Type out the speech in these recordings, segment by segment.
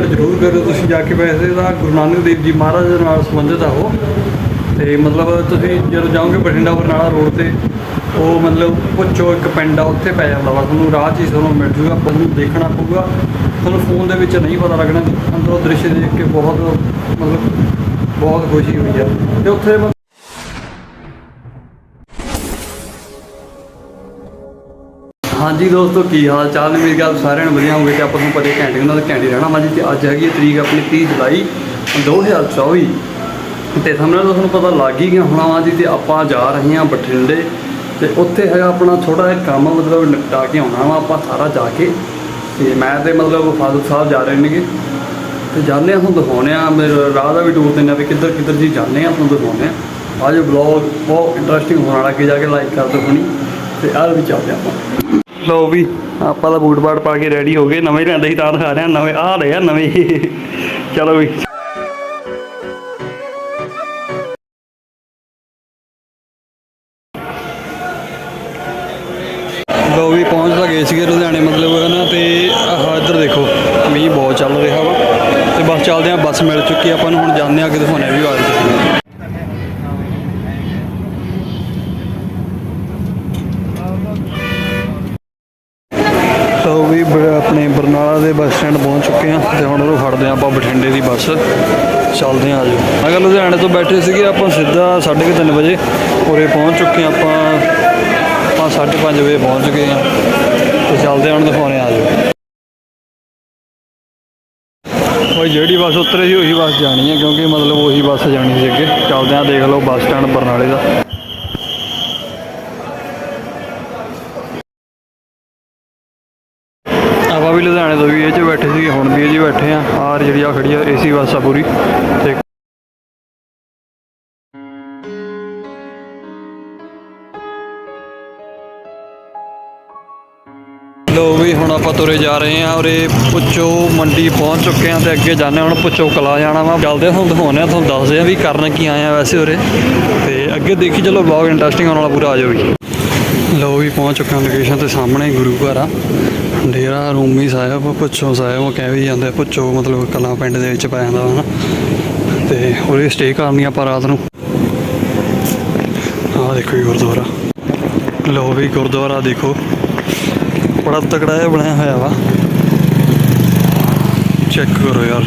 ਜ਼ਰੂਰ ਕਰੋ ਤੁਸੀਂ ਜਾ ਕੇ ਵੈਸੇ ਤਾਂ ਗੁਰੂ ਨਾਨਕ ਦੇਵ ਜੀ ਮਹਾਰਾਜ ਦੇ ਨਾਲ ਸੰਬੰਧਿਤ ਆ ਉਹ। ਤੇ ਮਤਲਬ ਤੁਸੀਂ ਜਦੋਂ ਜਾਓਗੇ ਬਠਿੰਡਾ ਬਰਨਾਲਾ ਰੋਡ ਤੇ, ਉਹ ਮਤਲਬ ਪੁੱਛੋ ਇੱਕ ਪਿੰਡ ਆ, ਉੱਥੇ ਪੈ ਜਾਂਦਾ ਵਾ। ਤੁਹਾਨੂੰ ਰਾਹ 'ਚ ਹੀ ਤੁਹਾਨੂੰ ਮਿਲ ਜੂਗਾ ਤੁਹਾਨੂੰ ਦੇਖਣਾ ਪਊਗਾ। ਤੁਹਾਨੂੰ ਫੋਨ ਦੇ ਵਿੱਚ ਨਹੀਂ ਪਤਾ ਲੱਗਣਾ, ਅੰਦਰੋਂ ਦ੍ਰਿਸ਼ ਦੇਖ ਕੇ ਬਹੁਤ ਮਤਲਬ ਬਹੁਤ ਖੁਸ਼ੀ ਹੋਈ ਆ। ਤੇ ਉੱਥੇ ਹਾਂਜੀ ਦੋਸਤੋ, ਕੀ ਹਾਲ ਚਾਲ ਨੇ? ਮੇਰੀ ਗੱਲ ਸਾਰਿਆਂ ਨੂੰ ਵਧੀਆ ਹੋਵੇ ਤੇ ਆਪਾਂ ਨੂੰ ਪਤਾ ਘੰਟੇ ਉਹਨਾਂ ਦਾ ਘੰਟੇ ਰਹਿਣਾ ਵਾ ਜੀ। ਤੇ ਅੱਜ ਹੈਗੀ ਹੈ ਤਰੀਕ ਆਪਣੀ 30 ਜੁਲਾਈ 2024 ਤੇ ਸਾਹਮਣੇ ਤੁਹਾਨੂੰ ਪਤਾ ਲੱਗ ਹੀ ਗਿਆ ਹੋਣਾ ਵਾ ਜੀ ਤੇ ਆਪਾਂ ਜਾ ਰਹੇ ਹਾਂ ਬਠਿੰਡੇ। ਤੇ ਉੱਥੇ ਹੈਗਾ ਆਪਣਾ ਥੋੜਾ ਜਿਹਾ ਕੰਮ, ਮਤਲਬ ਨਿਪਟਾ ਕੇ ਆਉਣਾ ਵਾ ਆਪਾਂ ਸਾਰਾ ਜਾ ਕੇ। ਤੇ ਮੈਂ ਤੇ ਮਤਲਬ ਫਾਦਰ ਸਾਹਿਬ ਜਾ ਰਹੇ ਨੇਗੇ। ਤੇ ਜਾਂਦੇ ਹਾਂ, ਤੁਹਾਨੂੰ ਦਿਖਾਉਂਦੇ ਆ ਮੇਰੇ ਰਾਹ ਦਾ ਵੀ ਟੂਰ ਦਿੰਦੇ ਆ ਵੀ ਕਿੱਧਰ ਕਿੱਧਰ ਜੀ ਜਾਂਦੇ ਆ ਤੁਹਾਨੂੰ ਦਿਖਾਉਂਦੇ ਆ ਅੱਜ ਵਲੌਗ ਬਹੁਤ ਇੰਟਰਸਟਿੰਗ ਹੋਣ ਵਾਲਾ, ਅੱਗੇ ਜਾ ਕੇ ਲਾਈਕ ਕਰ ਦਿਓ ਹੁਣੀ। ਤੇ ਆਹ ਵੀ ਚੱਲਦੇ ਆਪਾਂ। ਲੋ ਵੀ, ਆਪਾਂ ਤਾਂ ਬੂਟ ਬਾਟ ਪਾ ਕੇ ਰੈਡੀ ਹੋ ਗਏ, ਨਵੇਂ ਲਿਆਂਦੇ ਸੀ ਤਾਂ ਦਿਖਾ ਰਹੇ ਆ ਨਵੇਂ ਆ ਰਹੇ ਆ, ਨਵੇਂ। ਚਲੋ ਵੀ। ਲੋ ਵੀ, ਪਹੁੰਚ ਤਾਂ ਗਏ ਸੀਗੇ ਲੁਧਿਆਣੇ ਮਤਲਬ ਹੈ ਨਾ ਤੇ ਆਹ ਇੱਧਰ ਦੇਖੋ, ਮੀਂਹ ਬਹੁਤ ਚੱਲ ਰਿਹਾ ਵਾ। ਤੇ ਬਸ ਚੱਲਦੇ ਆ ਬੱਸ ਮਿਲ ਚੁੱਕੀ ਆਪਾਂ ਨੂੰ ਹੁਣ ਜਾਂਦੇ ਆ ਅੱਗੇ ਦਿਖਾਉਣੇ ਵੀ ਆ ਜੀ ਸੋ ਵੀ ਬ- ਆਪਣੇ ਬਰਨਾਲਾ ਦੇ ਬੱਸ ਸਟੈਂਡ ਪਹੁੰਚ ਚੁੱਕੇ ਆ ਤੇ ਹੁਣ ਉਹ ਫੜਦੇ ਆ ਆਪਾਂ ਬਠਿੰਡੇ ਦੀ ਬੱਸ। ਚੱਲਦੇ ਆ ਆਜੋ ਅਗਰ ਲੁਧਿਆਣੇ ਤੋਂ ਬੈਠੇ ਸੀਗੇ, ਆਪਾਂ ਸਿੱਧਾ 3:30 ਵਜੇ ਉਰੇ ਪਹੁੰਚ ਚੁੱਕੇ ਆ ਆਪਾਂ। ਆਪਾਂ 5:30 ਵਜੇ ਪਹੁੰਚ ਗਏ ਆ ਤੇ ਚੱਲਦੇ ਆ ਹੁਣ ਦਿਖਾਉਣੇ ਆ ਆਜੋ ਉਹ ਜਿਹੜੀ ਬੱਸ ਉਤਰੇ ਸੀ ਉਹੀ ਬੱਸ ਜਾਣੀ ਹੈ ਕਿਉਂਕਿ ਮਤਲਬ ਉਹੀ ਬੱਸ ਜਾਣੀ ਸੀ ਅੱਗੇ। ਚੱਲਦੇ ਆ ਦੇਖ ਲਓ ਬੱਸ ਸਟੈਂਡ ਬਰਨਾਲੇ ਦਾ। ਆਪਾਂ ਵੀ ਲੁਧਿਆਣੇ ਤੋਂ ਵੀ ਇਹ 'ਚ ਬੈਠੇ ਸੀਗੇ, ਹੁਣ ਵੀ ਇਹ 'ਚ ਬੈਠੇ ਆ। ਆਰ ਜਿਹੜੀ ਆ ਖੜੀ ਆ, ਏਸੀ ਬੱਸ ਆ ਪੂਰੀ। ਤੇ ਲੋ ਵੀ ਹੁਣ ਆਪਾਂ ਤੁਰੇ ਜਾ ਰਹੇ ਆ ਔਰੇ ਪੁੱਛੋ ਮੰਡੀ ਪਹੁੰਚ ਚੁੱਕੇ ਆ ਤੇ ਅੱਗੇ ਜਾਣੇ ਹੁਣ ਪੁੱਛੋ ਕਲਾ ਜਾਣਾ ਵਾ। ਚੱਲਦੇ ਆ ਤੁਹਾਨੂੰ ਦਿਖਾਉਂਦੇ ਆ, ਤੁਹਾਨੂੰ ਦੱਸਦੇ ਆ ਵੀ ਕਰਨ ਕੀ ਆਏ ਆ ਵੈਸੇ ਉਰੇ। ਤੇ ਅੱਗੇ ਦੇਖੀ ਚਲੋ ਬਹੁਤ ਇੰਟਰਸਟਿੰਗ ਆਉਣ ਵਾਲਾ ਪੂਰਾ ਆ ਜਾਓ ਵੀ। ਲੋ ਵੀ ਪਹੁੰਚ ਚੁੱਕੇ ਲੋਕੇਸ਼ਨ ਤੇ ਸਾਹਮਣੇ ਗੁਰੂ ਘਰ ਆ। ਡੇਰਾ ਰੂਮੀ ਸਾਹਿਬ ਪੁੱਛੋ ਸਾਹਿਬ, ਉਹ ਕਹਿ ਵੀ ਜਾਂਦੇ ਪੁੱਛੋ ਮਤਲਬ ਕਲਾਂ ਪਿੰਡ ਦੇ ਵਿੱਚ ਪੈ ਜਾਂਦਾ ਵਾ ਨਾ। ਤੇ ਉਰੇ ਸਟੇ ਕਰਨੀ ਆਪਾਂ ਰਾਤ ਨੂੰ। ਆਹ ਦੇਖੋ ਜੀ ਗੁਰਦੁਆਰਾ। ਲੋ ਵੀ ਗੁਰਦੁਆਰਾ ਦੇਖੋ। ਬੜਾ ਤਕੜਾ ਜਿਹਾ ਬਣਿਆ ਹੋਇਆ ਵਾ। ਚੈੱਕ ਕਰੋ ਯਾਰ।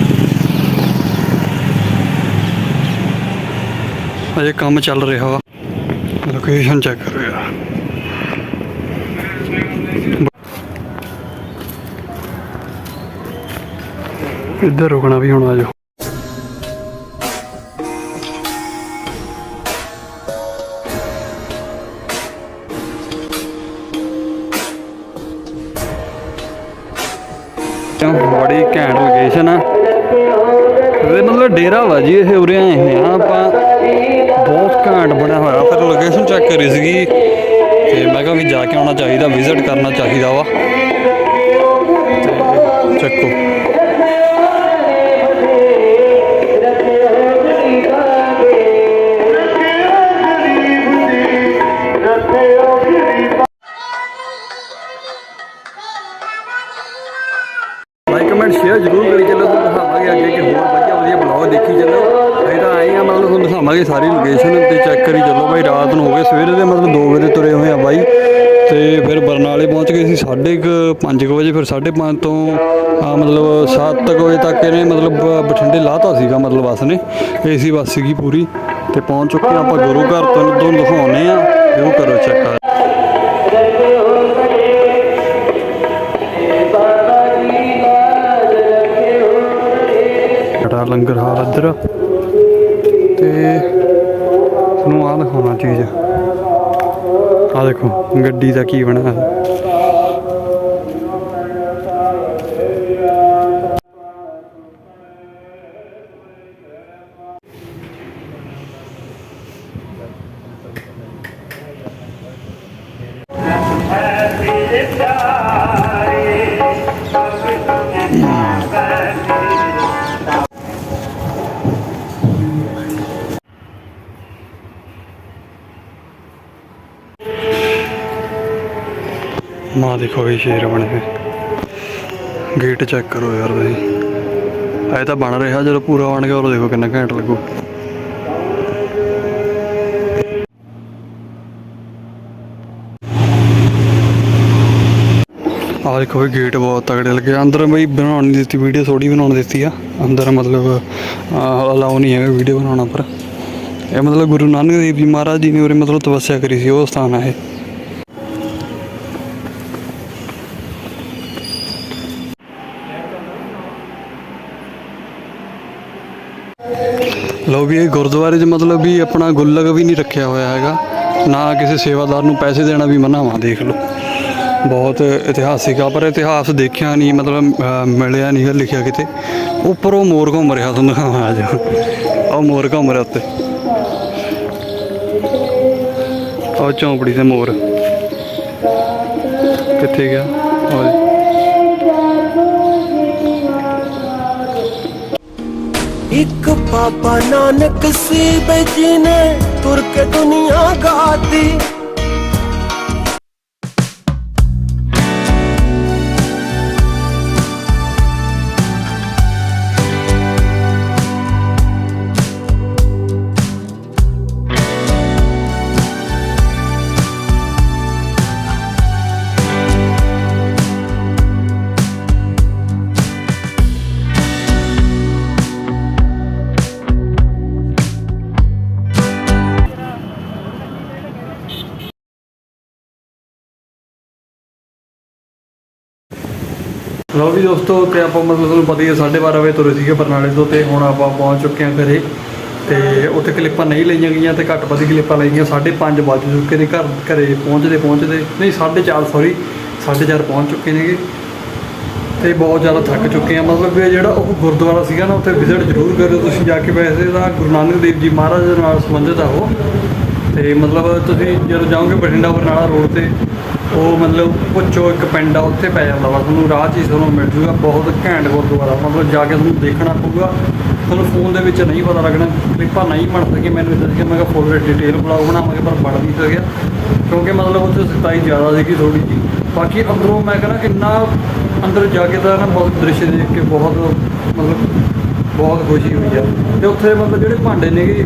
ਅਜੇ ਕੰਮ ਚੱਲ ਰਿਹਾ ਵਾ। ਲੋਕੇਸ਼ਨ ਚੈੱਕ ਕਰੋ ਯਾਰ। ਇੱਧਰ ਰੁਕਣਾ ਵੀ ਹੁਣ ਆ ਜਾਓ ਬੜੀ ਘੈਂਟ ਲੋਕੇਸ਼ਨ ਆ। ਇਹ ਮਤਲਬ ਡੇਰਾ ਵਾ ਜੀ ਇਹ ਉਰੇ ਆਏ ਹੋਏ ਆ। ਆਪਾਂ ਬਹੁਤ ਘੈਂਟ ਬਣਿਆ ਹੋਇਆ। ਫਿਰ ਲੋਕੇਸ਼ਨ ਚੈੱਕ ਕਰੀ ਸੀਗੀ। ਜਾ ਕੇ ਆਉਣਾ ਚਾਹੀਦਾ ਵਿਜ਼ਿਟ ਕਰਨਾ ਚਾਹੀਦਾ ਵਾ। ਤੇ ਚੱਕੋ। ਲਾਈਕ ਕਮੈਂਟ ਸ਼ੇਅਰ ਜ਼ਰੂਰ ਕਰੀ ਚੱਲੋ, ਤੁਹਾਨੂੰ ਦਿਖਾਵਾਂਗੇ ਅੱਗੇ ਕਿ ਹੋਰ ਵਧੀਆ ਵਧੀਆ ਬਲੌਗ ਦੇਖੀ ਚੱਲੋ। ਅਸੀਂ ਤਾਂ ਆਏ ਆ ਮਤਲਬ ਤੁਹਾਨੂੰ ਦਿਖਾਵਾਂਗੇ ਸਾਰੀ ਲੋਕੇਸ਼ਨ ਤੇ ਚੈੱਕ ਕਰੀ ਚੱਲੋ। ਬਾਈ ਰਾਤ ਨੂੰ ਹੋ ਗਏ, ਸਵੇਰੇ ਦੇ ਮਤਲਬ 2 ਵਜੇ ਤੁਰੇ ਹੋਏ ਆ ਬਾਈ। ਤੇ ਫਿਰ ਬਰਨਾਲੇ ਪਹੁੰਚ ਗਏ ਸੀ 5:30 ਵਜੇ, ਫਿਰ 5:30 ਤੋਂ ਆ ਮਤਲਬ 7 ਵਜੇ ਤੱਕ ਇਹਨੇ ਮਤਲਬ ਬਠਿੰਡੇ ਲਾਤਾ ਸੀਗਾ ਮਤਲਬ ਬੱਸ ਨੇ, ਏਸੀ ਬੱਸ ਸੀਗੀ ਪੂਰੀ ਤੇ ਪਹੁੰਚ ਚੁੱਕੇ ਹਾਂ ਆਪਾਂ ਗੁਰੂ ਘਰ ਤੋਂ ਤੁਹਾਨੂੰ ਦਿਖਾਉਨੇ ਆ ਉਹ ਕਰੋ। ਚੈੱਕ ਬੜਾ ਲੰਗਰ ਹਾਲ ਇੱਧਰ, ਤੇ ਤੁਹਾਨੂੰ ਆਹ ਦਿਖਾਉਣਾ ਚੀਜ਼। ਆਹ ਦੇਖੋ ਗੱਡੀ ਦਾ ਕੀ ਬਣਾ ਮਾਂ ਦੇਖੋ ਇਹ ਸ਼ੇਰ ਬਣੇ ਹੋਏ ਗੇਟ ਚੈੱਕ ਕਰੋ ਯਾਰ ਤੁਸੀਂ। ਇਹ ਤਾਂ ਬਣ ਰਿਹਾ, ਜਦੋਂ ਪੂਰਾ ਬਣ ਗਿਆ ਉਹ ਦੇਖੋ ਕਿੰਨਾ ਘੈਂਟ ਲੱਗੂ। ਆਹ ਦੇਖੋ ਇਹ ਗੇਟ ਬਹੁਤ ਤਗੜੇ ਲੱਗੇ। ਅੰਦਰ ਬਈ ਬਣਾਉਣ ਨਹੀਂ ਦਿੱਤੀ ਵੀਡੀਓ ਥੋੜੀ ਬਣਾਉਣ ਦਿੱਤੀ ਆ। ਅੰਦਰ ਮਤਲਬ ਅਲਾਉ ਨਹੀਂ ਹੈਗਾ ਵੀਡੀਓ ਬਣਾਉਣਾ ਪਰ। ਇਹ ਮਤਲਬ ਗੁਰੂ ਨਾਨਕ ਦੇਵ ਜੀ ਮਹਾਰਾਜ ਜੀ ਨੇ ਉਰੇ ਮਤਲਬ ਤਪੱਸਿਆ ਕਰੀ ਸੀ, ਉਹ ਸਥਾਨ ਆ ਇਹ। ਲੋ ਵੀ ਇਹ ਗੁਰਦੁਆਰੇ 'ਚ ਮਤਲਬ ਵੀ ਆਪਣਾ ਗੁੱਲਕ ਵੀ ਨਹੀਂ ਰੱਖਿਆ ਹੋਇਆ ਹੈਗਾ। ਨਾ ਕਿਸੇ ਸੇਵਾਦਾਰ ਨੂੰ ਪੈਸੇ ਦੇਣਾ ਵੀ ਮਨਾ ਵਾ ਦੇਖ ਲਓ। ਬਹੁਤ ਇਤਿਹਾਸਿਕ ਆ, ਪਰ ਇਤਿਹਾਸ ਦੇਖਿਆ ਨਹੀਂ, ਮਤਲਬ ਮਿਲਿਆ ਨਹੀਂ ਗਾ ਲਿਖਿਆ ਕਿਤੇ। ਉੱਪਰ ਉਹ ਮੋਰ ਘੁੰਮ ਰਿਹਾ ਤੁਹਾਨੂੰ ਦਿਖਾਵਾਂ ਅੱਜ। ਉਹ ਮੋਰ ਘੁੰਮ ਰਿਹਾ ਉੱਤੇ। ਉਹ ਝੌਂਪੜੀ ਤੇ ਮੋਰ। ਕਿੱਥੇ ਗਿਆ? ਉਹ ਜੀ। ਬਾਬਾ ਨਾਨਕ ਸੀ ਬਜੀ ਨੇ ਤੁਰ ਕੇ ਦੁਨੀਆ ਗਾਤੀ ਲਓ ਵੀ ਦੋਸਤੋ, ਤੇ ਆਪਾਂ ਮਤਲਬ ਤੁਹਾਨੂੰ ਪਤਾ ਹੀ ਹੈ 12:30 ਵਜੇ ਤੁਰੇ ਸੀਗੇ ਬਰਨਾਲੇ ਤੋਂ ਤੇ ਹੁਣ ਆਪਾਂ ਪਹੁੰਚ ਚੁੱਕੇ ਹਾਂ ਘਰੇ। ਤੇ ਉੱਥੇ ਕਲਿੱਪਾਂ ਨਹੀਂ ਲਈਆਂ ਗਈਆਂ ਤੇ ਘੱਟ ਵੱਧ ਕਲਿੱਪਾਂ ਲਈਆਂ 5:30 ਵੱਜ ਚੁੱਕੇ ਨੇ ਘਰ, ਘਰੇ ਪਹੁੰਚਦੇ ਪਹੁੰਚਦੇ। ਨਹੀਂ 4:30 ਸੌਰੀ 4:30 ਪਹੁੰਚ ਚੁੱਕੇ ਨੇਗੇ। ਤੇ ਬਹੁਤ ਜ਼ਿਆਦਾ ਥੱਕ ਚੁੱਕੇ ਆ ਮਤਲਬ ਕਿ ਜਿਹੜਾ ਉਹ ਗੁਰਦੁਆਰਾ ਸੀਗਾ ਨਾ, ਉੱਥੇ ਵਿਜ਼ਿਟ ਜ਼ਰੂਰ ਕਰਿਓ ਤੁਸੀਂ ਜਾ ਕੇ। ਵੈਸੇ ਤਾਂ ਗੁਰੂ ਨਾਨਕ ਦੇਵ ਜੀ ਮਹਾਰਾਜ ਦੇ ਨਾਲ ਸੰਬੰਧਿਤ ਆ ਉਹ। ਤੇ ਮਤਲਬ ਤੁਸੀਂ ਜਦੋਂ ਜਾਓਗੇ ਬਠਿੰਡਾ, ਬਰਨਾਲਾ ਰੋਡ ਤੇ ਉਹ ਮਤਲਬ ਪੁੱਛੋ, ਇੱਕ ਪਿੰਡ ਆ, ਉੱਥੇ ਪੈ ਜਾਂਦਾ ਵਾ। ਤੁਹਾਨੂੰ ਰਾਹ 'ਚ ਹੀ ਤੁਹਾਨੂੰ ਮਿਲ ਜੂਗਾ, ਬਹੁਤ ਘੈਂਟ ਗੁਰਦੁਆਰਾ। ਮਤਲਬ ਜਾ ਕੇ ਤੁਹਾਨੂੰ ਦੇਖਣਾ ਪਊਗਾ। ਤੁਹਾਨੂੰ ਫੋਨ ਦੇ ਵਿੱਚ ਨਹੀਂ ਪਤਾ ਲੱਗਣਾ, ਕਲਿੱਪਾਂ ਨਹੀਂ ਬਣ ਸਕੀ। ਮੈਨੂੰ ਇਦਾਂ ਸੀ ਕਿ ਮੈਂ ਕਿਹਾ ਫੁੱਲ ਡਿਟੇਲ ਬਲੌਗ ਬਣਾਵਾਂਗੇ, ਪਰ ਬਣ ਨਹੀਂ ਸਕਿਆ। ਕਿਉਂਕਿ ਮਤਲਬ ਉੱਥੇ ਸਤਾਈ ਜ਼ਿਆਦਾ ਸੀਗੀ ਥੋੜੀ ਜੀ ਬਾਕੀ ਅੰਦਰੋਂ ਮੈਂ ਕਹਿੰਦਾ, ਕਿੰਨਾ ਅੰਦਰ ਜਾ ਕੇ ਤਾਂ ਨਾ ਬਹੁਤ ਦ੍ਰਿਸ਼ ਦੇਖ ਕੇ ਬਹੁਤ, ਮਤਲਬ ਬਹੁਤ ਖੁਸ਼ੀ ਹੋਈ ਆ। ਤੇ ਉੱਥੇ ਮਤਲਬ ਜਿਹੜੇ ਭਾਂਡੇ ਨੇਗੇ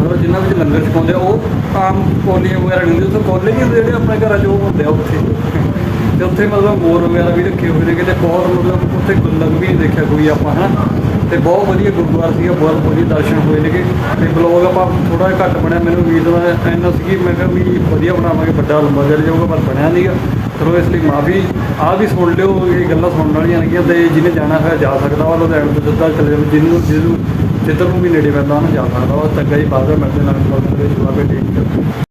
ਮਤਲਬ ਜਿਨ੍ਹਾਂ ਵਿੱਚ ਲੰਗਰ ਛਕਾਉਂਦੇ ਆ, ਉਹ ਆਮ ਕੋਲੀਆਂ ਵਗੈਰਾ ਨਹੀਂ ਹੁੰਦੇ, ਉੱਥੇ ਕੋਲੇ ਨਹੀਂ ਹੁੰਦੇ ਜਿਹੜੇ ਆਪਣੇ ਘਰਾਂ 'ਚ ਉਹ ਹੁੰਦੇ ਆ ਉੱਥੇ। ਤੇ ਉੱਥੇ ਮਤਲਬ ਮੋਰ ਵਗੈਰਾ ਵੀ ਰੱਖੇ ਹੋਏ ਨੇ, ਕਿਤੇ ਬਹੁਤ ਮਤਲਬ ਉੱਥੇ ਗੁੱਲਕ ਵੀ ਦੇਖਿਆ ਕੋਈ ਆਪਾਂ, ਹਨਾ? ਤੇ ਬਹੁਤ ਵਧੀਆ ਗੁਰਦੁਆਰਾ ਸੀਗਾ, ਬਹੁਤ ਵਧੀਆ ਦਰਸ਼ਨ ਹੋਏ ਨੇਗੇ। ਤੇ ਬਲੌਗ ਆਪਾਂ ਥੋੜਾ ਜਿਹਾ ਘੱਟ ਬਣਿਆ, ਮੈਨੂੰ ਉਮੀਦ ਵਾ, ਇੰਨਾ ਸੀ ਮੈਂ ਕਿਹਾ ਵੀ ਵਧੀਆ ਬਣਾਵਾਂਗੇ, ਵੱਡਾ ਲੰਬਾ ਚੱਲ ਜਾਊਗਾ ਪਰ ਬਣਿਆ ਨਹੀਂਗਾ ਚਲੋ ਇਸ ਲਈ ਮਾਫੀ, ਆਹ ਵੀ ਸੁਣ ਲਿਓ, ਇਹ ਗੱਲਾਂ ਸੁਣਨ ਵਾਲੀਆਂ ਨੇਗੀਆਂ, ਤੇ ਜਿਹਨੇ ਜਾਣਾ ਹੋਇਆ ਜਾ ਸਕਦਾ ਵਾ, ਲੁਧਿਆਣੇ ਤੋਂ ਸਿੱਧਾ ਚਲੇ ਜਾਓ, ਜਿਹਨੂੰ ਜਿਹਨੂੰ ਜਿੱਧਰ ਨੂੰ ਵੀ ਨੇੜੇ ਪੈਂਦਾ ਉਹਨੂੰ ਜਾ ਸਕਦਾ ਵਾ ਚੰਗਾ ਹੀ ਬਾਅਦ ਵਿੱਚ ਮਿਲਦੇ ਨਾਲ ਬਲੌਗ ਦੇ ਜਵਾਬ